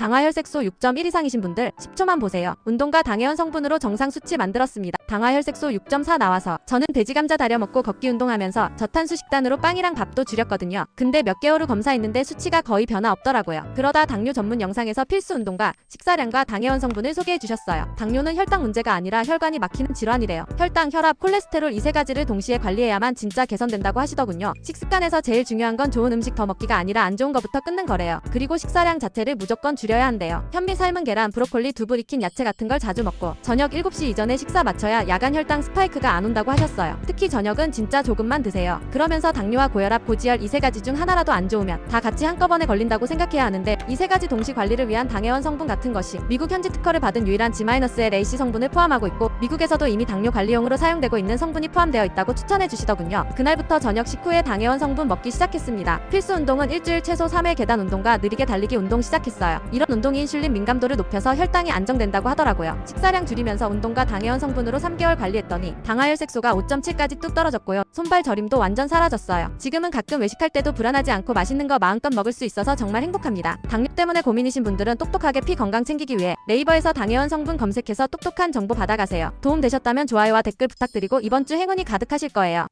당화혈색소 6.1 이상이신 분들 10초만 보세요. 운동과 당해원 성분으로 정상 수치 만들었습니다. 당화혈색소 6.4 나와서 저는 돼지 감자 다려 먹고 걷기 운동하면서 저탄수 식단으로 빵이랑 밥도 줄였거든요. 근데 몇 개월 후 검사했는데 수치가 거의 변화 없더라고요. 그러다 당뇨 전문 영상에서 필수 운동과 식사량과 당해원 성분을 소개해 주셨어요. 당뇨는 혈당 문제가 아니라 혈관이 막히는 질환이래요. 혈당, 혈압, 콜레스테롤 이 세 가지를 동시에 관리해야만 진짜 개선된다고 하시더군요. 식습관에서 제일 중요한 건 좋은 음식 더 먹기가 아니라 안 좋은 것부터 끊는 거래요. 그리고 식사량 자체를 무조건 줄여 야 한대요. 현미 삶은 계란, 브로콜리, 두부 익힌 야채 같은 걸 자주 먹고 저녁 7시 이전에 식사 마쳐야 야간 혈당 스파이크가 안 온다고 하셨어요. 특히 저녁은 진짜 조금만 드세요. 그러면서 당뇨와 고혈압, 고지혈 이 세 가지 중 하나라도 안 좋으면 다 같이 한꺼번에 걸린다고 생각해야 하는데 이 세 가지 동시 관리를 위한 당해원 성분 같은 것이 미국 현지 특허를 받은 유일한 레이시 성분을 포함하고 있고 미국에서도 이미 당뇨 관리용으로 사용되고 있는 성분이 포함되어 있다고 추천해 주시더군요. 그날부터 저녁 식후에 당해원 성분 먹기 시작했습니다. 필수 운동은 일주일 최소 3회 계단 운동과 느리게 달리기 운동 시작했어요. 이런 운동이 인슐린 민감도를 높여서 혈당이 안정된다고 하더라고요. 식사량 줄이면서 운동과 당해원 성분으로 3개월 관리했더니 당화혈색소가 5.7까지 뚝 떨어졌고요. 손발 저림도 완전 사라졌어요. 지금은 가끔 외식할 때도 불안하지 않고 맛있는 거 마음껏 먹을 수 있어서 정말 행복합니다. 당뇨 때문에 고민이신 분들은 똑똑하게 피 건강 챙기기 위해 네이버에서 당해원 성분 검색해서 똑똑한 정보 받아가세요. 도움 되셨다면 좋아요와 댓글 부탁드리고 이번 주 행운이 가득하실 거예요.